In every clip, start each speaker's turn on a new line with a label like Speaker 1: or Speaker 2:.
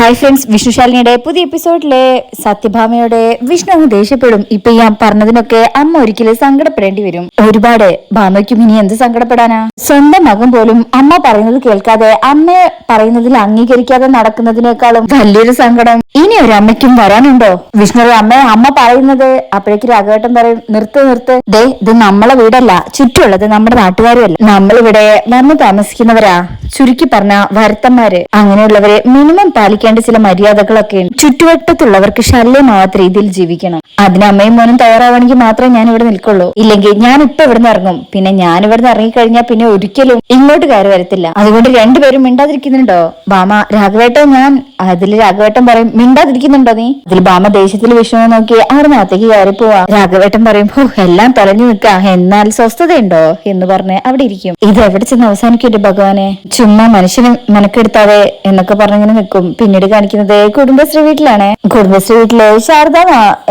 Speaker 1: Hi friends വിഷ്ണുശാലിനിയുടെ പുതിയ എപ്പിസോഡിലെ സത്യഭാമയുടെ വിഷ്ണു അങ്ങ് ദേഷ്യപ്പെടും. ഇപ്പൊ ഞാൻ പറഞ്ഞതിനൊക്കെ അമ്മ ഒരിക്കലും സങ്കടപ്പെടേണ്ടി വരും. ഒരുപാട് ഭാമയ്ക്കും ഇനി എന്ത് സങ്കടപ്പെടാനാ? സ്വന്തം മകൻ പോലും അമ്മ പറയുന്നത് കേൾക്കാതെ അമ്മ പറയുന്നതിൽ അംഗീകരിക്കാതെ നടക്കുന്നതിനേക്കാളും വലിയൊരു സങ്കടം. ഇനി ഒരു അമ്മയ്ക്കും വരാനുണ്ടോ? വിഷ്ണു അമ്മ അമ്മ പറയുന്നത് അപ്പോഴേക്ക് രാഘവേട്ടൻ പറയും നിർത്ത് നിർത്ത്. ദേ ഇത് നമ്മളെ വീടല്ല ചുറ്റുമുള്ളത് നമ്മുടെ നാട്ടുകാരുമല്ല നമ്മളിവിടെ വന്ന് താമസിക്കുന്നവരാ ചുരുക്കി പറഞ്ഞ വരുത്തന്മാര്. അങ്ങനെയുള്ളവരെ മിനിമം പാലിക്കേണ്ട ചില മര്യാദകളൊക്കെ ഉണ്ട്. ചുറ്റുവട്ടത്തുള്ളവർക്ക് ശല്യമാവാത്ത രീതിയിൽ ജീവിക്കണം. അതിന് അമ്മയും മോനും തയ്യാറാവണമെങ്കിൽ മാത്രമേ ഞാൻ ഇവിടെ നിൽക്കുള്ളൂ. ഇല്ലെങ്കിൽ ഞാൻ ഇപ്പൊ ഇവിടുന്ന് ഇറങ്ങും. പിന്നെ ഞാൻ ഇവിടുന്ന് ഇറങ്ങിക്കഴിഞ്ഞാൽ പിന്നെ ഒരിക്കലും ഇങ്ങോട്ട് കയറി വരത്തില്ല. അതുകൊണ്ട് രണ്ടുപേരും മിണ്ടാതിരിക്കുന്നുണ്ടോ? ബാമ രാഘവേട്ടൻ ഞാൻ അതിൽ രാഘവേട്ടൻ പറയും മിണ്ടാതിരിക്കുന്നുണ്ടോ നീ? അതിൽ ബാമ ദേശത്തിൽ വിഷമം നോക്കി അവിടെ നാത്തേക്ക് കയറി പോവാ രാഘവേട്ടൻ പറയും എല്ലാം തൊലഞ്ഞു നിൽക്കാ. എന്നാൽ സ്വസ്ഥതയുണ്ടോ? എന്ന് പറഞ്ഞ് അവിടെ ഇരിക്കും. ഇത് എവിടെ ചെന്ന് അവസാനിക്കട്ടെ ഭഗവാനെ? ചുമ്മാ മനുഷ്യന് മെനക്കെടുത്താതെ എന്നൊക്കെ പറഞ്ഞിങ്ങനെ നിൽക്കും. പിന്നീട് കാണിക്കുന്നത് കുടുംബശ്രീ വീട്ടിലാണ്. കുടുംബശ്രീ വീട്ടിൽ ശാരദ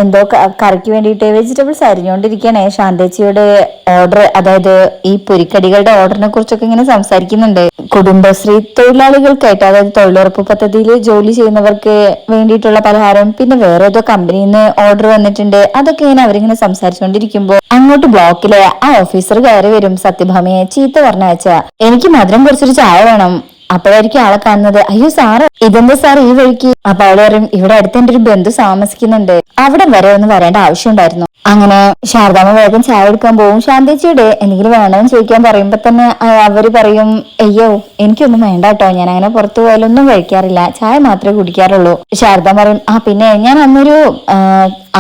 Speaker 1: എന്തോ കറിക്ക് വേണ്ടിയിട്ട് വെജിറ്റബിൾസ് അരിഞ്ഞോണ്ടിരിക്കാണ് ശാന്തേച്ചിയുടെ ഓർഡർ അതായത് ഈ പൊരിക്കടികളുടെ ഓർഡറിനെ കുറിച്ചൊക്കെ ഇങ്ങനെ സംസാരിക്കുന്നുണ്ട്. കുടുംബശ്രീ തൊഴിലാളികൾക്കായിട്ട് അതായത് തൊഴിലുറപ്പ് പദ്ധതിയിൽ ജോലി ചെയ്യുന്നവർക്ക് വേണ്ടിയിട്ടുള്ള പലഹാരം പിന്നെ വേറെ ഏതോ കമ്പനിയിൽ നിന്ന് ഓർഡർ വന്നിട്ടുണ്ട്. അതൊക്കെ ഇങ്ങനെ അവരിങ്ങനെ സംസാരിച്ചുകൊണ്ടിരിക്കുമ്പോ അങ്ങോട്ട് ബ്ലോക്കിലെ ആ ഓഫീസർ കയറി വരും. സത്യഭാമയെ ചീത്ത പറഞ്ഞയച്ച. എനിക്ക് മധുരം കുറച്ചൊരു ചായ വേണം. അപ്പോഴായിരിക്കും ആളെ കാണുന്നത്. അയ്യോ സാറ് ഇതെന്താ സാർ ഈ വഴിക്ക്? അപ്പൊ അവൾ പറയും ഇവിടെ അടുത്ത് എന്റെ ഒരു ബന്ധു താമസിക്കുന്നുണ്ട്. അവിടെ വരെ ഒന്ന് വരേണ്ട ആവശ്യമുണ്ടായിരുന്നു. അങ്ങനെ ശാരദാമ്മ വേഗം ചായ എടുക്കാൻ പോകും ശാന്തേച്ചിയുടെ എന്തെങ്കിലും വേണമെന്ന് ചോദിക്കാൻ പറയുമ്പോ തന്നെ അവർ പറയും അയ്യോ എനിക്കൊന്നും വേണ്ട കേട്ടോ. ഞാൻ അങ്ങനെ പുറത്തു പോയാലൊന്നും കഴിക്കാറില്ല. ചായ മാത്രമേ കുടിക്കാറുള്ളൂ. ശാരദ പറയും ആ പിന്നെ ഞാൻ അന്നൊരു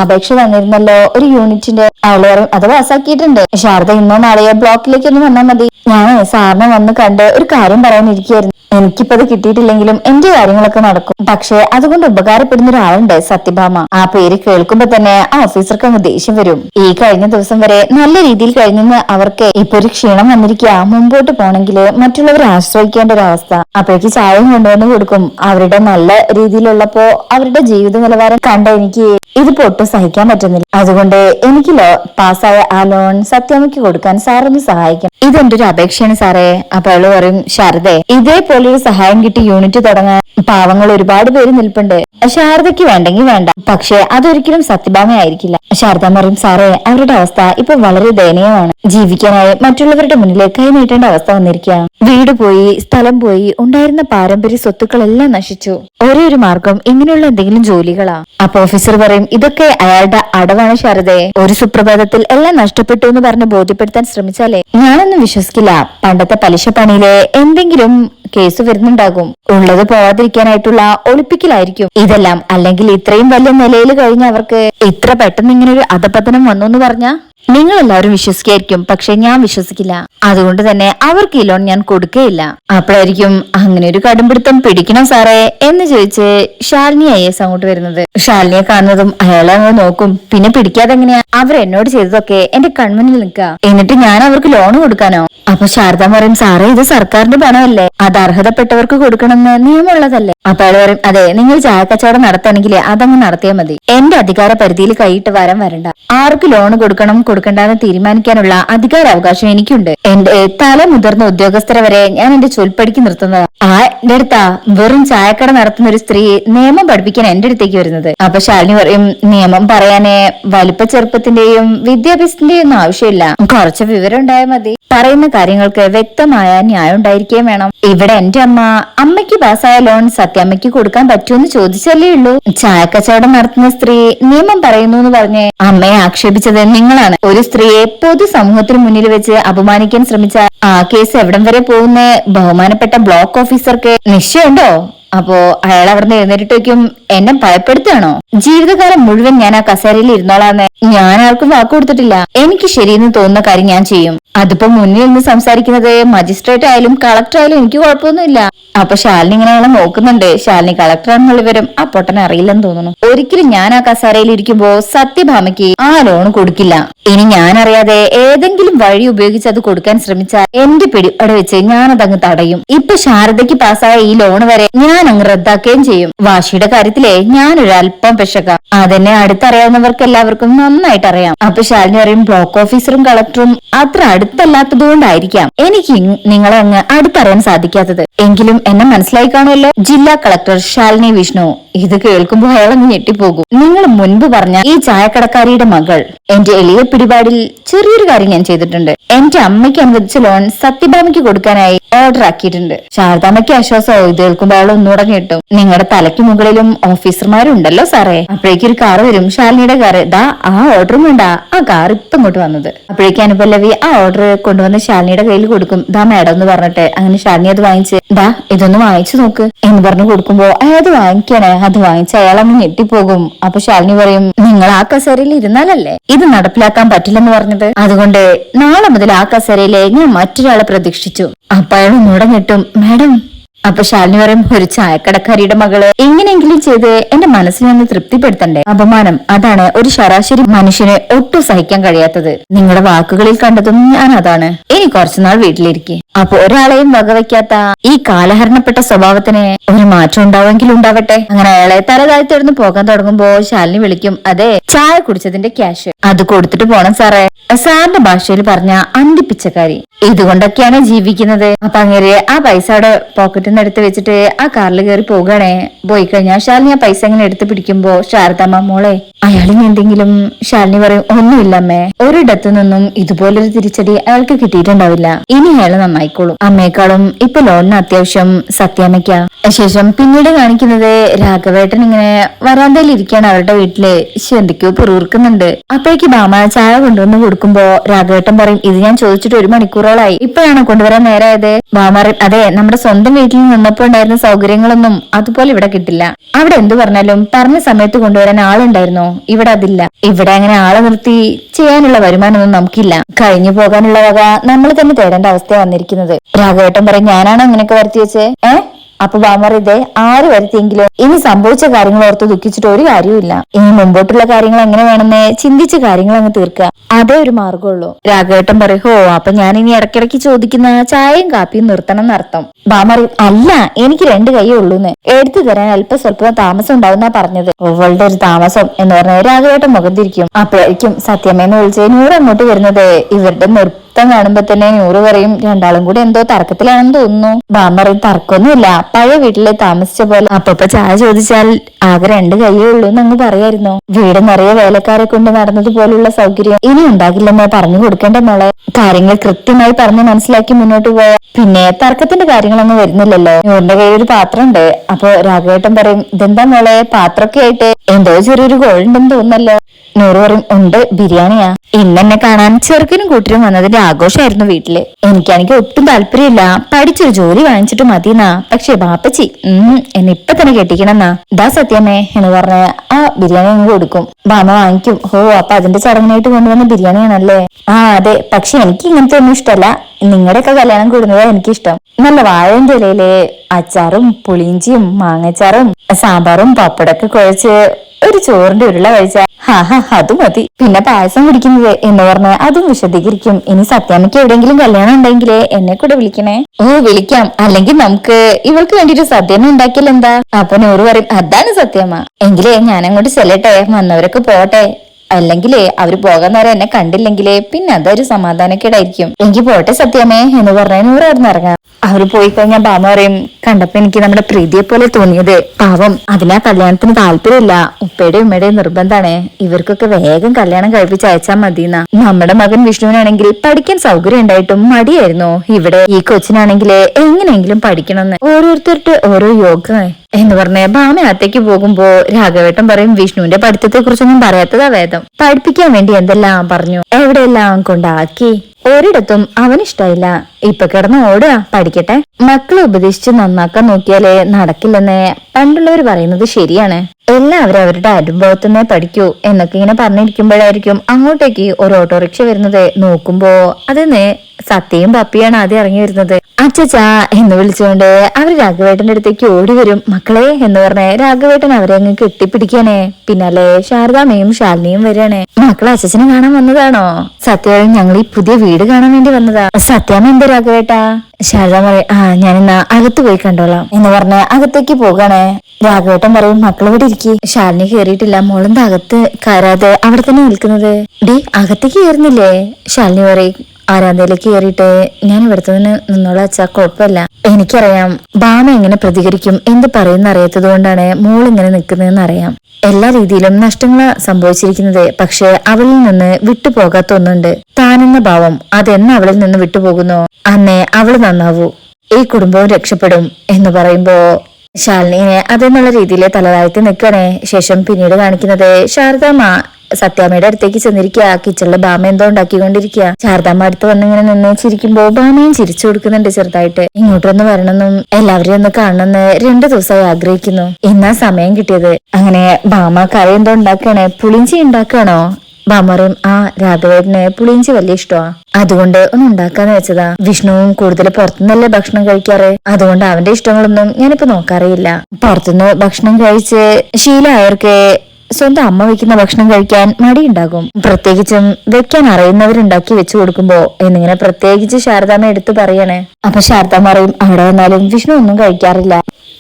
Speaker 1: അപേക്ഷ തന്നിരുന്നല്ലോ. ഒരു യൂണിറ്റിന്റെ പറയും അത് പാസ്സാക്കിയിട്ടുണ്ട് ശാരദ ഇന്നോ നാളെയോ ബ്ലോക്കിലേക്ക് ഒന്ന് വന്നാൽ മതി. ഞാൻ സാറിനെ വന്ന് കണ്ട് ഒരു കാര്യം പറയാനിരിക്കുകയായിരുന്നു. എനിക്കിപ്പോ അത് കിട്ടിയിട്ടില്ലെങ്കിലും എന്റെ കാര്യങ്ങളൊക്കെ നടക്കും. പക്ഷെ അതുകൊണ്ട് ഉപകാരപ്പെടുന്ന ഒരാളുണ്ട് സത്യഭാമ. ആ പേര് കേൾക്കുമ്പോ തന്നെ ആ ഓഫീസർക്ക് അങ്ങ് ദേഷ്യം വരും. ഈ കഴിഞ്ഞ ദിവസം വരെ നല്ല രീതിയിൽ കഴിഞ്ഞെന്ന് അവർക്ക് ഇപ്പൊ ഒരു ക്ഷീണം വന്നിരിക്കുക മുമ്പോട്ട് പോണെങ്കിൽ മറ്റുള്ളവരെ ആശ്രയിക്കേണ്ട ഒരു അവസ്ഥ. അപ്പോഴേക്ക് ചായയും കൊണ്ടുവന്ന് കൊടുക്കും. അവരുടെ നല്ല രീതിയിലുള്ളപ്പോ അവരുടെ ജീവിത നിലവാരം കണ്ട എനിക്ക് ഇതിപ്പോ ഒട്ടും സഹിക്കാൻ പറ്റുന്നില്ല. അതുകൊണ്ട് എനിക്ക് ലോ പാസ്സായ ആ ലോൺ സത്യാമ്മയ്ക്ക് കൊടുക്കാൻ സാറൊന്ന് സഹായിക്കാം ഇതെന്റെ ഒരു അപേക്ഷയാണ് സാറേ അപ്പൊ അവൾ പറയും ശാരദേ ഇതേപോലെ ഒരു സഹായം കിട്ടി യൂണിറ്റ് തുടങ്ങാൻ പാവങ്ങൾ ഒരുപാട് പേര് നിൽപ്പുണ്ട്. ശാരദയ്ക്ക് വേണ്ടെങ്കിൽ വേണ്ട. പക്ഷെ അതൊരിക്കലും സത്യഭാമയായിരിക്കില്ല ശാരദ പറയും സാറേ അവരുടെ അവസ്ഥ ഇപ്പൊ വളരെ ദയനീയമാണ്. ജീവിക്കാനായി മറ്റുള്ളവരുടെ മുന്നിൽ കൈ നീട്ടേണ്ട അവസ്ഥ വന്നിരിക്കുകയാണ്. വീട് പോയി സ്ഥലം പോയി ഉണ്ടായിരുന്ന പാരമ്പര്യ സ്വത്തുക്കളെല്ലാം നശിച്ചു. ഒരേ ഒരു മാർഗം ഇങ്ങനെയുള്ള എന്തെങ്കിലും ജോലികളാ. അപ്പൊ ഓഫീസർ പറയും ഇതൊക്കെ അയാളുടെ അടവാണ് ശാരദയെ ഒരു സുപ്രഭാതത്തിൽ എല്ലാം നഷ്ടപ്പെട്ടു എന്ന് പറഞ്ഞ് ബോധ്യപ്പെടുത്താൻ ശ്രമിച്ചാലേ? ഞാനൊന്നും വിശ്വസിക്കില്ല. പണ്ടത്തെ പലിശ പണിയിലെ എന്തെങ്കിലും കേസ് വരുന്നുണ്ടാകും. ഉള്ളത് പോവാതിരിക്കാനായിട്ടുള്ള ഒളിപ്പിക്കലായിരിക്കും. ഇതെല്ലാം അല്ലെങ്കിൽ ഇത്രയും വലിയ നിലയിൽ കഴിഞ്ഞ അവർക്ക് ഇത്ര പെട്ടെന്ന് ഇങ്ങനെ ഒരു അധപതനം വന്നു എന്ന് പറഞ്ഞാ? നിങ്ങൾ എല്ലാവരും വിശ്വസിക്കായിരിക്കും പക്ഷെ ഞാൻ വിശ്വസിക്കില്ല. അതുകൊണ്ട് തന്നെ അവർക്ക് ഈ ലോൺ ഞാൻ കൊടുക്കുകയില്ല അപ്പോഴായിരിക്കും അങ്ങനെ ഒരു കടുംപിടുത്തം പിടിക്കണം സാറേ എന്ന് ചോദിച്ച് ശാലിനി ഐ എസ് അങ്ങോട്ട് വരുന്നത്. ശാലിനിയെ കാണുന്നതും അയാളെ അങ്ങ് നോക്കും. പിന്നെ പിടിക്കാതെ എങ്ങനെയാ? അവർ എന്നോട് ചെയ്തതൊക്കെ എന്റെ കൺമുന്നിൽ നിൽക്കുക എന്നിട്ട് ഞാൻ അവർക്ക് ലോൺ കൊടുക്കാനോ? അപ്പൊ ശാരദ പറയും സാറേ ഇത് സർക്കാരിന്റെ പണമല്ലേ? അത് അർഹതപ്പെട്ടവർക്ക് കൊടുക്കണമെന്ന് നിയമമുള്ളതല്ലേ? അപ്പൊ അയാൾ പറയും അതെ നിങ്ങൾ ചായ കച്ചവടം നടത്തണമെങ്കിൽ അതങ്ങ് നടത്തിയാൽ മതി. എന്റെ അധികാര പരിധിയിൽ കൈയിട്ട് വരം വരണ്ട. ആർക്ക് ലോൺ കൊടുക്കണം കൊടുക്കണ്ടെന്ന് തീരുമാനിക്കാനുള്ള അധികാരാവകാശം എനിക്കുണ്ട്. എന്റെ തല മുതിർന്ന ഉദ്യോഗസ്ഥരെ വരെ ഞാൻ എന്റെ ചൊൽപ്പടിക്ക് നിർത്തുന്നത്. ആ എന്റെ അടുത്താ വെറും ചായക്കട നടത്തുന്ന ഒരു സ്ത്രീ നിയമം പഠിപ്പിക്കാൻ എന്റെ അടുത്തേക്ക് വരുന്നത്. അപ്പൊ ശാലിനി പറയും നിയമം പറയാനേ വലിപ്പ ചെറുപ്പത്തിന്റെയും വിദ്യാഭ്യാസത്തിന്റെയും ഒന്നും ആവശ്യമില്ല. കുറച്ച് വിവരം ഉണ്ടായാൽ മതി. പറയുന്ന കാര്യങ്ങൾക്ക് വ്യക്തമായ ന്യായം ഉണ്ടായിരിക്കുകയും വേണം. ഇവിടെ എന്റെ അമ്മ അമ്മയ്ക്ക് പാസ്സായ ലോൺ സത്യമ്മയ്ക്ക് കൊടുക്കാൻ പറ്റുമെന്ന് ചോദിച്ചല്ലേ ഉള്ളൂ. ചായക്കച്ചവടം നടത്തുന്ന സ്ത്രീ നിയമം പറയുന്നു എന്ന് പറഞ്ഞ് അമ്മയെ ആക്ഷേപിച്ചത് നിങ്ങളാണ്. ഒരു സ്ത്രീയെ പൊതു പൊതുസമൂഹത്തിന് മുന്നിൽ വെച്ച് അപമാനിക്കാൻ ശ്രമിച്ച ആ കേസ് എവിടം വരെ പോകുന്ന? ബഹുമാനപ്പെട്ട ബ്ലോക്ക് ഓഫീസർക്ക് നിശ്ചയമുണ്ടോ? അപ്പോ അയാൾ അവിടുന്ന് എഴുന്നേറ്റിട്ടേക്കും എന്നെ ഭയപ്പെടുത്തുകയാണോ? ജീവിതകാലം മുഴുവൻ ഞാൻ ആ കസേരയിൽ ഇരുന്നോളാന്ന് ഞാൻ ആർക്കും വാക്ക് കൊടുത്തിട്ടില്ല. എനിക്ക് ശരിയെന്ന് തോന്നുന്ന കാര്യം ഞാൻ ചെയ്യും. അതിപ്പോ മുന്നിൽ നിന്ന് സംസാരിക്കുന്നത് മജിസ്ട്രേറ്റ് ആയാലും കളക്ടർ ആയാലും എനിക്ക് കുഴപ്പമൊന്നുമില്ല. അപ്പൊ ശാലിനി ഇങ്ങനെ അയാളെ നോക്കുന്നുണ്ട്. ശാലിനി കളക്ടർ ആണെന്നുള്ള വിവരം ആ പൊട്ടനെ അറിയില്ലെന്ന് തോന്നുന്നു. ഒരിക്കലും ഞാൻ ആ കസേരയിൽ ഇരിക്കുമ്പോ സത്യഭാമയ്ക്ക് ആ ലോൺ കൊടുക്കില്ല. ഇനി ഞാൻ അറിയാതെ ഏതെങ്കിലും വഴി ഉപയോഗിച്ച് അത് കൊടുക്കാൻ ശ്രമിച്ചാൽ എന്റെ പിടി അവിടെ വെച്ച് ഞാനതങ്ങ് തടയും. ഇപ്പൊ ശാരദയ്ക്ക് പാസ്സായ ഈ ലോൺ വരെ ഞാൻ ഞാൻ അങ്ങ് റദ്ദാക്കുകയും ചെയ്യും. വാശിയുടെ കാര്യത്തിലെ ഞാനൊരു അല്പം പെശക. അതെന്നെ അടുത്തറിയാവുന്നവർക്ക് എല്ലാവർക്കും നന്നായിട്ട് അറിയാം അപ്പൊ ശാലിനി പറയും ബ്ലോക്ക് ഓഫീസറും കളക്ടറും അത്ര അടുത്തല്ലാത്തതുകൊണ്ടായിരിക്കാം എനിക്ക് നിങ്ങളെ അങ്ങ് അടുത്തറിയാൻ സാധിക്കാത്തത്. എങ്കിലും എന്നെ മനസ്സിലായി കാണുമല്ലോ. ജില്ലാ കളക്ടർ ശാലിനി വിഷ്ണു. ഇത് കേൾക്കുമ്പോൾ അയാൾ ഞെട്ടിപ്പോകും. നിങ്ങൾ മുൻപ് പറഞ്ഞ ഈ ചായക്കടക്കാരിയുടെ മകൾ. എന്റെ എളിയ പിടിപാടിൽ ചെറിയൊരു കാര്യം ഞാൻ ചെയ്തിട്ടുണ്ട്. എന്റെ അമ്മയ്ക്ക് അനുവദിച്ച ലോൺ സത്യഭാമയ്ക്ക് കൊടുക്കാനായി ഓർഡർ ആക്കിയിട്ടുണ്ട് ശാരദാമ്മയ്ക്ക് ആശ്വാസമോ ഇത് കേൾക്കുമ്പോൾ അയാൾ ഒന്നുകൂടെ കിട്ടും നിങ്ങളുടെ തലയ്ക്ക് മുകളിലും ഓഫീസർമാരുണ്ടല്ലോ സാറേ. അപ്പോഴേക്കും ഒരു കാർ വരും. ശാലിനിയുടെ കാർ ദാ ആ ഓർഡറും വേണ്ട. ആ കാർ ഇപ്പൊ ഇങ്ങോട്ട് വന്നത്. അപ്പോഴേക്കും അനുപല്ലവി ആ ഓർഡർ കൊണ്ടുവന്ന് ശാലിനിയുടെ കയ്യിൽ കൊടുക്കും. ദാ മാഡം എന്ന് പറഞ്ഞിട്ട് അങ്ങനെ ശാലിനി അത് വാങ്ങിച്ച് ദാ ഇതൊന്ന് വാങ്ങിച്ചു നോക്ക്. എന്ന് പറഞ്ഞു കൊടുക്കുമ്പോ അയാൾ അത് വാങ്ങിക്കണേ. അത് വാങ്ങിച്ച് അയാൾ അങ്ങ് ഞെട്ടിപ്പോകും. അപ്പൊ ശാലിനി പറയും നിങ്ങൾ ആ കസേരയിൽ ഇരുന്നാലല്ലേ? ഇത് നടപ്പിലാക്കാൻ പറ്റില്ലെന്ന് പറഞ്ഞത്. അതുകൊണ്ട് നാളെ മുതൽ ആ കസേരയിലെ ഞാൻ മറ്റൊരാളെ പ്രതീക്ഷിച്ചു. അപ്പൊ അയാൾ ഒന്നുകൂടെ മാഡം അപ്പൊ ശാലിനി പറയും ഒരു ചായക്കടക്കാരിയുടെ മകൾ എങ്ങനെയെങ്കിലും ചെയ്ത് എന്റെ മനസ്സിനെ ഒന്ന് തൃപ്തിപ്പെടുത്തണ്ടേ? അപമാനം. അതാണ് ഒരു ശരാശരി മനുഷ്യനെ ഒട്ടും സഹിക്കാൻ കഴിയാത്തത്. നിങ്ങളുടെ വാക്കുകളിൽ കണ്ടതും ഞാൻ അതാണ്. ഇനി കുറച്ചുനാൾ വീട്ടിലിരിക്കെ. അപ്പൊ ഒരാളെയും വകവയ്ക്കാത്ത ഈ കാലഹരണപ്പെട്ട സ്വഭാവത്തിന് ഒരു മാറ്റം ഉണ്ടാവെങ്കിലും ഉണ്ടാവട്ടെ. അങ്ങനെ അയാളെ തല താഴ്ത്തിടുന്ന് പോകാൻ തുടങ്ങുമ്പോ ശാലിനി വിളിക്കും അതെ ചായ കുടിച്ചതിന്റെ ക്യാഷ്. അത് കൊടുത്തിട്ട് പോണം സാറേ. സാറിന്റെ ഭാഷയിൽ പറഞ്ഞ അന്തിപ്പിച്ചക്കാരി. ഇതുകൊണ്ടൊക്കെയാണ് ജീവിക്കുന്നത്. അപ്പൊ അങ്ങനെ ആ പൈസയുടെ അവിടെ നിന്ന് വെച്ചിട്ട് ആ കാറിൽ കയറി പോകണേ. പോയി കഴിഞ്ഞാൽ ശാലിനി ആ പൈസ ഇങ്ങനെ എടുത്ത് പിടിക്കുമ്പോ ശാരദാമ്മ മോളെ അയാളിന് എന്തെങ്കിലും ശാലിനി പറയും ഒന്നുമില്ലമ്മേ ഒരിടത്തു നിന്നും ഇതുപോലൊരു തിരിച്ചടി അയാൾക്ക് കിട്ടിയിട്ടുണ്ടാവില്ല. ഇനി അയാൾ നന്നായിക്കോളും. അമ്മയെക്കാളും ഇപ്പൊ ലോണിന് അത്യാവശ്യം സത്യാമ്മയ്ക്ക. ശേഷം പിന്നീട് കാണിക്കുന്നത് രാഘവേട്ടൻ ഇങ്ങനെ വരാന്തയിൽ ഇരിക്കാണ് അവരുടെ വീട്ടിൽ. എന്തൊക്കെയോ പിറുവിറുക്കുന്നുണ്ട് അപ്പോഴേക്ക് ബാമ ചായ കൊണ്ടുവന്ന് കൊടുക്കുമ്പോ രാഘവേട്ടൻ പറയും ഇത് ഞാൻ ചോദിച്ചിട്ട് ഒരു മണിക്കൂറോളായി. ഇപ്പോഴാണ് കൊണ്ടുവരാൻ നേരായത്? ബാമ അതെ നമ്മുടെ സ്വന്തം വീട്ടിൽ നിന്നപ്പോ ഉണ്ടായിരുന്ന സൗകര്യങ്ങളൊന്നും അതുപോലെ ഇവിടെ കിട്ടില്ല. അവിടെ എന്തു പറഞ്ഞാലും പറഞ്ഞ സമയത്ത് കൊണ്ടുവരാൻ ആളുണ്ടായിരുന്നോ? ഇവിടെ അതില്ല. ഇവിടെ അങ്ങനെ ആളെ നിർത്തി ചെയ്യാനുള്ള വരുമാനമൊന്നും നമുക്കില്ല. കഴിഞ്ഞു പോകാനുള്ള വക നമ്മൾ തന്നെ തേടേണ്ട അവസ്ഥ വന്നിരിക്കുന്നത്. രാഘവേട്ടൻ പറയും ഞാനാണ് അങ്ങനെയൊക്കെ വരുത്തി വെച്ചേ? ഏ? അപ്പൊ ഇതേ ആര് വരുത്തിയെങ്കിലും ഇനി സംഭവിച്ച കാര്യങ്ങൾ ഓർത്ത് ദുഃഖിച്ചിട്ട് ഒരു കാര്യമില്ല ഇനി മുമ്പോട്ടുള്ള കാര്യങ്ങൾ എങ്ങനെ വേണമെന്ന് ചിന്തിച്ച കാര്യങ്ങൾ അങ്ങ് തീർക്കുക. അതേ ഒരു മാർഗമുള്ളൂ രാഘവേട്ടൻ പറയും അപ്പൊ ഞാൻ ഇനി ഇടയ്ക്കിടയ്ക്ക് ചോദിക്കുന്ന ചായയും കാപ്പിയും നിർത്തണം എന്നർത്ഥം. ബാമറി അല്ല എനിക്ക് രണ്ട് കൈയേ ഉള്ളൂന്ന്. എടുത്തു തരാൻ അല്പം സ്വല്പം താമസം ഉണ്ടാവുന്ന പറഞ്ഞത്. അവളുടെ ഒരു താമസം എന്ന് പറഞ്ഞ രാഘവേട്ടൻ മുഖം തിരിക്കും. അപ്പോഴായിരിക്കും സത്യമേന്ന് വിളിച്ച് നൂറ് അങ്ങോട്ട് വരുന്നത്. ഇവരുടെ നിർത്തം കാണുമ്പോ തന്നെ നൂറ് പറയും രണ്ടാളും കൂടി എന്തോ തർക്കത്തിലാണെന്ന് തോന്നുന്നു. ബാമറി തർക്കമൊന്നുമില്ല. പഴയ വീട്ടിലെ താമസിച്ച പോലെ അപ്പപ്പ ചായ ചോദിച്ചാൽ ആകെ രണ്ട് കൈയേ ഉള്ളൂ എന്നങ്ങ് പറയായിരുന്നു. വീട് നിറയെ വേലക്കാരെ കൊണ്ട് നടന്നതുപോലുള്ള സൗകര്യം ഇനി ഉണ്ടാകില്ലെന്ന് പറഞ്ഞു കൊടുക്കേണ്ട മോളെ. കാര്യങ്ങൾ കൃത്യമായി പറഞ്ഞ് മനസ്സിലാക്കി മുന്നോട്ട് പോയ പിന്നെ തർക്കത്തിന്റെ കാര്യങ്ങളൊന്നും വരുന്നില്ലല്ലോ. നൂറിന്റെ കയ്യിൽ ഒരു പാത്രമുണ്ട്. അപ്പൊ രാഘവേട്ടൻ പറയും ഇതെന്താ മോളെ? പാത്രമൊക്കെ ആയിട്ട്. എന്തോ ചെറിയൊരു ഗോളുണ്ടെന്ന് തോന്നുന്നല്ലോ. നൂറ് പറയും ഉണ്ട് ബിരിയാണിയാ. ഇന്നെന്നെ കാണാൻ ചെറുക്കനും കൂട്ടരും വന്നതിന്റെ ആഘോഷമായിരുന്നു വീട്ടിൽ. എനിക്കാണെങ്കിൽ ഒട്ടും താല്പര്യമില്ല. പഠിച്ചൊരു ജോലി വാങ്ങിച്ചിട്ട് മതിയെന്നാ. പക്ഷെ ബാപ്പച്ചി ഉം എന്നെ ഇപ്പൊ തന്നെ കെട്ടിക്കണമെന്നാ ദാ സത്യമേ എന്ന് പറഞ്ഞ ആ ബിരിയാണി അങ്ങ് കൊടുക്കും. ബാമ വാങ്ങിക്കും. ഓ അപ്പൊ അതിന്റെ ചടങ്ങിനായിട്ട് കൊണ്ടുവന്ന ബിരിയാണിയാണല്ലേ? ആ അതെ. പക്ഷെ എനിക്ക് ഇങ്ങനത്തെ ഒന്നും ഇഷ്ടമല്ല. നിങ്ങളുടെയൊക്കെ കല്യാണം കൂടുന്നത് എനിക്കിഷ്ടം. നല്ല വാഴന്റെ ഇലയിലെ അച്ചാറും പുളിയിഞ്ചിയും മാങ്ങച്ചാറും സാമ്പാറും പപ്പടൊക്കെ കുഴച്ച് ഒരു ചോറിന്റെ ഉരുള കഴിച്ച ഹാ ഹാ അത് മതി. പിന്നെ പായസം കുടിക്കുന്നത് എന്ന് പറഞ്ഞ് അതും വിശദീകരിക്കും. ഇനി സത്യാമ്മയ്ക്ക് എവിടെയെങ്കിലും കല്യാണം ഉണ്ടെങ്കിലേ എന്നെ കൂടെ വിളിക്കണേ. ഓ വിളിക്കാം. അല്ലെങ്കിൽ നമുക്ക് ഇവൾക്ക് വേണ്ടിട്ട് സദ്യമ ഉണ്ടാക്കിയാൽ എന്താ? അപ്പൊ നൂറ് പറയും അതാണ് സത്യമ്മ. എങ്കിലേ ഞാൻ അങ്ങോട്ട് ചെല്ലട്ടെ വന്നവരൊക്കെ പോട്ടെ. അല്ലെങ്കിലേ അവർ പോകാൻ നേരം എന്നെ കണ്ടില്ലെങ്കിലേ പിന്നെ അതൊരു സമാധാനക്കേടായിരിക്കും. എനിക്ക് പോട്ടെ സത്യമേ എന്ന് പറഞ്ഞ നൂറായിരുന്നു ഇറങ്ങാം അവർ പോയി കഴിഞ്ഞാൽ ബാമ പറയും കണ്ടപ്പോ എനിക്ക് നമ്മുടെ പ്രീതിയെ പോലെ തോന്നിയത് പാവം. അതിനാ കല്യാണത്തിന് താല്പര്യമില്ല. ഉപ്പയുടെയും ഉമ്മയുടെയും നിർബന്ധാണ്. ഇവർക്കൊക്കെ വേഗം കല്യാണം കഴിപ്പിച്ച് അയച്ചാൽ മതിയെന്നാ നമ്മുടെ മകൻ വിഷ്ണുവിനാണെങ്കിൽ പഠിക്കാൻ സൗകര്യം ഉണ്ടായിട്ടും മടിയായിരുന്നു. ഇവിടെ ഈ കൊച്ചിനാണെങ്കിൽ എങ്ങനെയെങ്കിലും പഠിക്കണമെന്ന് ഓരോരുത്തരുടെ ഓരോ യോഗ എന്ന് പറഞ്ഞ ഭാവനകത്തേക്ക് പോകുമ്പോ രാഘവേട്ടൻ പറയും വിഷ്ണുവിന്റെ പഠിത്തത്തെ കുറിച്ചൊന്നും പറയാത്തതാ വേദം. പഠിപ്പിക്കാൻ വേണ്ടി എന്തെല്ലാം പറഞ്ഞു? എവിടെയെല്ലാം കൊണ്ടാക്കി? ഒരിടത്തും അവനിഷ്ടായില്ല. ഇപ്പൊ കിടന്ന് ഓടുക പഠിക്കട്ടെ. മക്കളെ ഉപദേശിച്ച് നന്നാക്കാൻ നോക്കിയാലേ നടക്കില്ലെന്ന് പണ്ടുള്ളവർ പറയുന്നത് ശരിയാണ്. എല്ലാവരും അവരുടെ അനുഭവത്തിനെ പഠിക്കൂ എന്നൊക്കെ ഇങ്ങനെ പറഞ്ഞിരിക്കുമ്പോഴായിരിക്കും അങ്ങോട്ടേക്ക് ഒരു ഓട്ടോറിക്ഷ വരുന്നത് നോക്കുമ്പോ അതിന് സത്യയും പപ്പിയാണ് ആദ്യം ഇറങ്ങി വരുന്നത്. അച്ചച്ചാ എന്ന് വിളിച്ചുകൊണ്ട് അവർ രാഘവേട്ടന്റെ അടുത്തേക്ക് ഓടി വരും. മക്കളെ എന്ന് പറഞ്ഞ രാഘവേട്ടൻ അവരെ അങ്ങ് കെട്ടിപ്പിടിക്കാനേ. പിന്നാലെ ശാരദാമ്മയും ശാലിനിയും വരികയാണേ. മക്കളെ അച്ഛനെ കാണാൻ വന്നതാണോ? സത്യം ഞങ്ങൾ ഈ പുതിയ വീട് കാണാൻ വേണ്ടി വന്നതാ. സത്യാമ്മ എന്താ രാഘവേട്ടാ? ശാരദ പറയും ആ ഞാൻ എന്നാ അകത്ത് പോയി കണ്ടോളാം. എന്ന് പറഞ്ഞ അകത്തേക്ക് പോകണേ. രാഘവേട്ടൻ പറയും മക്കൾ ഇവിടെ ഇരിക്കി? ശാലിനി കേറിയിട്ടില്ല. മോളെന്താ അകത്ത് കയറാതെ അവിടെ തന്നെ നിൽക്കുന്നത്? ഡി അകത്തേക്ക് കയറുന്നില്ലേ? ശാലിനി പറയും ആരാധനയിലേക്ക് കയറിയിട്ട് ഞാൻ ഇവിടുത്തെ തന്നെ നിന്നോളാം അച്ഛാ കുഴപ്പമില്ല. എനിക്കറിയാം ബാമ എങ്ങനെ പ്രതികരിക്കും എന്ത് പറയുന്ന അറിയാത്തത് കൊണ്ടാണ് മോൾ ഇങ്ങനെ നിൽക്കുന്നതെന്ന് അറിയാം. എല്ലാ രീതിയിലും നഷ്ടങ്ങൾ സംഭവിച്ചിരിക്കുന്നത് പക്ഷേ അവളിൽ നിന്ന് വിട്ടുപോകാത്ത ഒന്നുണ്ട്. താനെന്ന ഭാവം അതെന്ന് അവളിൽ നിന്ന് വിട്ടുപോകുന്നു. അന്നേ അവൾ നന്നാവൂ. ഈ കുടുംബവും രക്ഷപ്പെടും എന്ന് പറയുമ്പോ ശാലിനിയെ അതെന്നുള്ള രീതിയിൽ തലതാഴ്ത്തി നിൽക്കണേ ശേഷം പിന്നീട് കാണിക്കുന്നത് ശാരദാമ്മ. സത്യാമ്മയുടെ അടുത്തേക്ക് ചെന്നിരിക്കുക. കിച്ചണിലെ ബാമ എന്തോ ഉണ്ടാക്കിക്കൊണ്ടിരിക്കുക. ശാരദാമ്മ അടുത്ത് വന്നിങ്ങനെ നിന്ന് ചിരിക്കുമ്പോ ബാമയും ചിരിച്ചു കൊടുക്കുന്നുണ്ട് ചെറുതായിട്ട്. ഇങ്ങോട്ടൊന്ന് വരണമെന്നും എല്ലാവരെയും ഒന്ന് കാണണമെന്ന് രണ്ടു ദിവസമായി ആഗ്രഹിക്കുന്നു. എന്നാ സമയം കിട്ടിയത്? അങ്ങനെ ബാമ കറി എന്തോ ഉണ്ടാക്കണേ പുളിഞ്ചി ഉണ്ടാക്കണോ ബാമറയും ആ രാഘവേട്ടന് പുളിയിഞ്ചി വലിയ ഇഷ്ടമാ. അതുകൊണ്ട് ഒന്ന് ഉണ്ടാക്കാന്ന് വെച്ചതാ. വിഷ്ണുവും കൂടുതൽ പുറത്തുനിന്നല്ലേ ഭക്ഷണം കഴിക്കാറ്? അതുകൊണ്ട് അവന്റെ ഇഷ്ടങ്ങളൊന്നും ഞാനിപ്പോ നോക്കാറില്ല പുറത്തുനിന്ന് ഭക്ഷണം കഴിച്ച് ശീലമായവർക്ക് സ്വന്തം അമ്മ വെക്കുന്ന ഭക്ഷണം കഴിക്കാൻ മടിയുണ്ടാകും. പ്രത്യേകിച്ചും വെക്കാൻ അറിയുന്നവരുണ്ടാക്കി വെച്ചു കൊടുക്കുമ്പോ എന്നിങ്ങനെ പ്രത്യേകിച്ച് ശാരദാമ്മ എടുത്തു പറയണേ. അപ്പൊ ശാരദാമ്മ പറയും അവിടെ വന്നാലും വിഷ്ണു ഒന്നും കഴിക്കാറില്ല.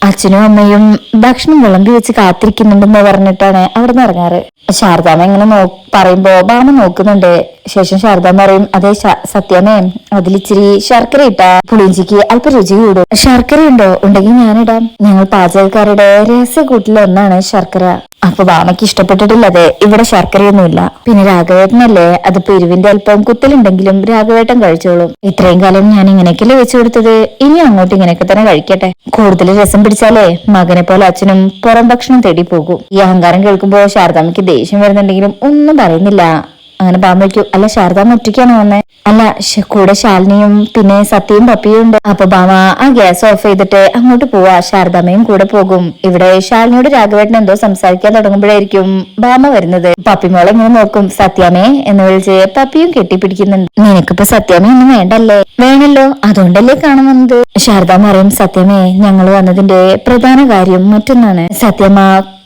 Speaker 1: അച്ഛനും അമ്മയും ഭക്ഷണം വിളമ്പി വെച്ച് കാത്തിരിക്കുന്നുണ്ടെന്ന് പറഞ്ഞിട്ടാണ് അവിടെ നിന്ന് ഇറങ്ങാറ്. ശാരദാമ്മ ഇങ്ങനെ നോ പറയുമ്പോ ബാമ നോക്കുന്നുണ്ട്. ശേഷം ശാരദാമ്മ പറയും അതെ സത്യമേ അതിലിച്ചിരി ശർക്കര ഇട്ടാ പുളിഞ്ചിക്ക് അല്പം രുചി കൂടും. ശർക്കര ഉണ്ടോ? ഉണ്ടെങ്കിൽ ഞാനിടാം. ഞങ്ങൾ പാചകക്കാരുടെ രഹസ്യ കൂട്ടിലൊന്നാണ് ശർക്കര. അപ്പൊ ബാമയ്ക്ക് ഇഷ്ടപ്പെട്ടിട്ടില്ലത്. ഇവിടെ ശർക്കരയൊന്നുമില്ല. പിന്നെ രാഘവേട്ടനല്ലേ? അത് പിരിവിന്റെ അല്പം കുത്തലുണ്ടെങ്കിലും രാഘവേട്ടൻ കഴിച്ചോളും. ഇത്രയും കാലം ഞാൻ ഇങ്ങനെയൊക്കെയല്ലേ വെച്ചു കൊടുത്തത്. ഇനി അങ്ങോട്ട് ഇങ്ങനെയൊക്കെ തന്നെ കഴിക്കട്ടെ. കൂടുതൽ രസം പിടിച്ചാലേ മകനെ പോലെ അച്ഛനും പുറം ഭക്ഷണം തേടി പോകും. ഈ അഹങ്കാരം കേൾക്കുമ്പോ ശാരദാമ്മയ്ക്ക് ദേഷ്യം വരുന്നുണ്ടെങ്കിലും ഒന്നും പറയുന്നില്ല. അങ്ങനെ ബാമയ്ക്കു അല്ല ശാരദാമ്മ ഒറ്റയ്ക്കാണ് വന്നേ? അല്ല കൂടെ ശാലിനിയും പിന്നെ സത്യയും പപ്പിയും ഉണ്ട്. അപ്പൊ ബാമ ആ ഗ്യാസ് ഓഫ് ചെയ്തിട്ട് അങ്ങോട്ട് പോവാ. ശാരദാമ്മയും കൂടെ പോകും. ഇവിടെ ശാലിനിയോട് രാഘവേട്ടൻ എന്തോ സംസാരിക്കാൻ തുടങ്ങുമ്പോഴായിരിക്കും ബാമ വരുന്നത്. പപ്പിമോളെ ഇങ്ങനെ നോക്കും. സത്യാമേ എന്ന് വിളിച്ച് പപ്പിയും കെട്ടിപ്പിടിക്കുന്നുണ്ട്. നിനക്കിപ്പോ സത്യാമേ ഒന്നും വേണ്ടല്ലേ? വേണല്ലോ. അതുകൊണ്ടല്ലേ കാണുന്നത് ശാരദാമ്മ പറയും സത്യമേ ഞങ്ങൾ വന്നതിന്റെ പ്രധാന കാര്യം മറ്റൊന്നാണ്. സത്യമ്മ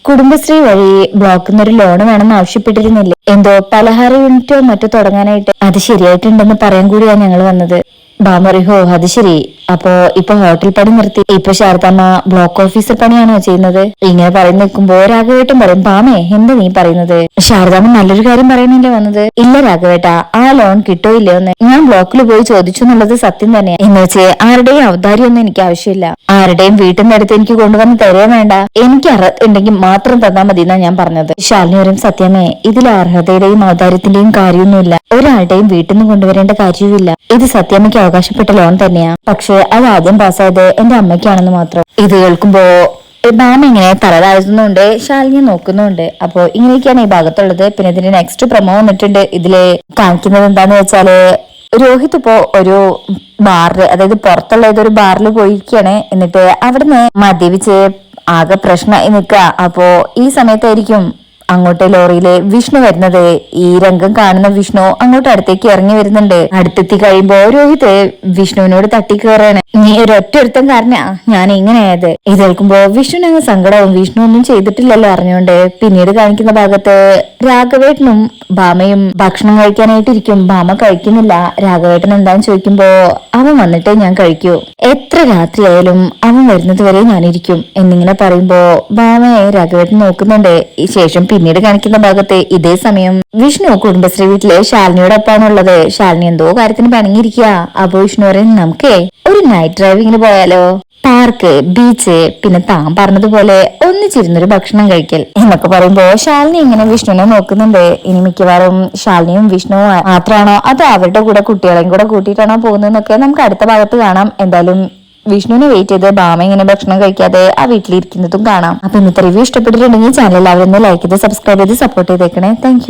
Speaker 1: കുടുംബശ്രീ വഴി ബ്ലോക്കിൽ നിന്നൊരു ലോൺ വേണമെന്ന് ആവശ്യപ്പെട്ടിരുന്നില്ലേ? എന്തോ പലഹാര യൂണിറ്റോ മറ്റോ തുടങ്ങാനായിട്ട്? അത് ശരിയായിട്ടുണ്ടെന്ന് പറയാൻ കൂടിയാണ് ഞങ്ങൾ വന്നത്. ബാമറി ഹോ അത് ശരി. അപ്പോ ഇപ്പൊ ഹോട്ടൽ പണി നിർത്തി. ഇപ്പൊ ശാരദാമ്മ ബ്ലോക്ക് ഓഫീസർ പണിയാണോ ചെയ്യുന്നത്? ഇങ്ങനെ പറയുന്ന നിൽക്കുമ്പോ രാഘവേട്ടൻ പറയും പാമേ എന്താ നീ പറയുന്നത്? ശാരദാമ്മ നല്ലൊരു കാര്യം പറയണില്ലേ വന്നത്? ഇല്ല രാഘവേട്ട ആ ലോൺ കിട്ടോ ഇല്ലയോ എന്ന്. ഞാൻ ബ്ലോക്കിൽ പോയി ചോദിച്ചു എന്നുള്ളത് സത്യം തന്നെയാ എന്ന് വെച്ച് ആരുടെയും ഔദാര്യമൊന്നും എനിക്ക് ആവശ്യമില്ല. ആരുടെയും വീട്ടിൽ നിന്ന് എടുത്ത് എനിക്ക് കൊണ്ടുവന്ന് തരേ വേണ്ട? എനിക്ക് അർഹത ഉണ്ടെങ്കിൽ മാത്രം തന്നാ മതി എന്നാ ഞാൻ പറഞ്ഞത്. ശാലിനി സത്യമേ ഇതിൽ അർഹതയുടെയും ഔദാര്യത്തിന്റെയും കാര്യമൊന്നുമില്ല. ഒരാളുടെയും വീട്ടിൽ നിന്ന് കൊണ്ടുവരേണ്ട കാര്യവുമില്ല. ഇത് സത്യമയ്ക്ക് അവകാശപ്പെട്ട ലോൺ തന്നെയാ. പക്ഷെ അത് ആദ്യം പാസ്സായത് എന്റെ അമ്മയ്ക്കാണെന്ന് മാത്രം. ഇത് കേൾക്കുമ്പോ മാം ഇങ്ങനെ തലതാഴ്ത്തുന്നുണ്ട് ശാലിനി നോക്കുന്നുണ്ട്. അപ്പോൾ ഇങ്ങനെയൊക്കെയാണ് ഈ ഭാഗത്തുള്ളത്. പിന്നെ ഇതിന്റെ നെക്സ്റ്റ് പ്രമോ വന്നിട്ടുണ്ട്. ഇതിൽ കാണിക്കുന്നത് എന്താന്ന് വെച്ചാൽ രോഹിത് ഇപ്പോ ഒരു ബാറിൽ അതായത് പുറത്തുള്ള ഏതൊരു ബാറിൽ പോയിരിക്കാണ് എന്നിട്ട് അവിടുന്ന് മദ്യപിച്ച് ആകെ പ്രശ്നമായി നിൽക്കുക. അപ്പോ ഈ സമയത്തായിരിക്കും അങ്ങോട്ട് ലോറിയിലെ വിഷ്ണു വരുന്നത്. ഈ രംഗം കാണുന്ന വിഷ്ണു അങ്ങോട്ട് അടുത്തേക്ക് ഇറങ്ങി വരുന്നുണ്ട്. അടുത്തെത്തി കഴിയുമ്പോ രോഹിത് വിഷ്ണുവിനോട് തട്ടിക്കേറാണ്. നീ ഒരൊറ്റ ഒരുത്തം കാരനാ ഞാൻ ഇങ്ങനെയായത്. ഇത് കേൾക്കുമ്പോ വിഷ്ണുവിന് അങ്ങ് സങ്കടവും വിഷ്ണു ഒന്നും ചെയ്തിട്ടില്ലല്ലോ അറിഞ്ഞുകൊണ്ട് പിന്നീട് കാണിക്കുന്ന ഭാഗത്ത് രാഘവേട്ടനും ഭാമയും ഭക്ഷണം കഴിക്കാനായിട്ടിരിക്കും. ഭാമ കഴിക്കുന്നില്ല. രാഘവേട്ടൻ എന്താന്ന് ചോദിക്കുമ്പോ അവൻ വന്നിട്ടേ ഞാൻ കഴിക്കൂ. എത്ര രാത്രിയായാലും അവൻ വരുന്നത് വരെ ഞാനിരിക്കും. എന്നിങ്ങനെ പറയുമ്പോ ഭാമയെ രാഘവേട്ടൻ നോക്കുന്നുണ്ട്. ശേഷം പിന്നീട് കാണിക്കുന്ന ഭാഗത്ത് ഇതേ സമയം വിഷ്ണു കുടുംബശ്രീ വീട്ടിലെ ശാലിനിയോടൊപ്പമാണുള്ളത്. ശാലിനി എന്തോ കാര്യത്തിന് പണങ്ങിയിരിക്കുക അപ്പൊ വിഷ്ണു പറയും നമുക്കേ ഒരു നൈറ്റ് ഡ്രൈവിങ്ങിന് പോയാലോ? പാർക്ക് ബീച്ച് പിന്നെ താൻ പറഞ്ഞതുപോലെ ഒന്നിച്ചിരുന്നൊരു ഭക്ഷണം കഴിക്കൽ എന്നൊക്കെ പറയുമ്പോ ശാലിനി ഇങ്ങനെ വിഷ്ണുവിനെ നോക്കുന്നുണ്ട്. ഇനി മിക്കവാറും ശാലിനിയും വിഷ്ണുവും മാത്രമാണോ അതോ അവരുടെ കൂടെ കുട്ടികളെയും കൂടെ കൂട്ടിയിട്ടാണോ പോകുന്നതെന്നൊക്കെ നമുക്ക് അടുത്ത ഭാഗത്ത് കാണാം. എന്തായാലും വിഷ്ണുവിനെ വെയിറ്റ് ചെയ്ത് ബാമ ഇങ്ങനെ ഭക്ഷണം കഴിക്കാതെ ആ വീട്ടിലിരിക്കുന്നതും കാണാം. അപ്പൊ ഇന്നത്തെ റിവ്യൂ ഇഷ്ടപ്പെട്ടിട്ടുണ്ടെങ്കിൽ ചാനൽ എല്ലാവരും ലൈക്ക് ചെയ്ത് സബ്സ്ക്രൈബ് ചെയ്ത് സപ്പോർട്ട് ചെയ്തേക്കണേ. താങ്ക്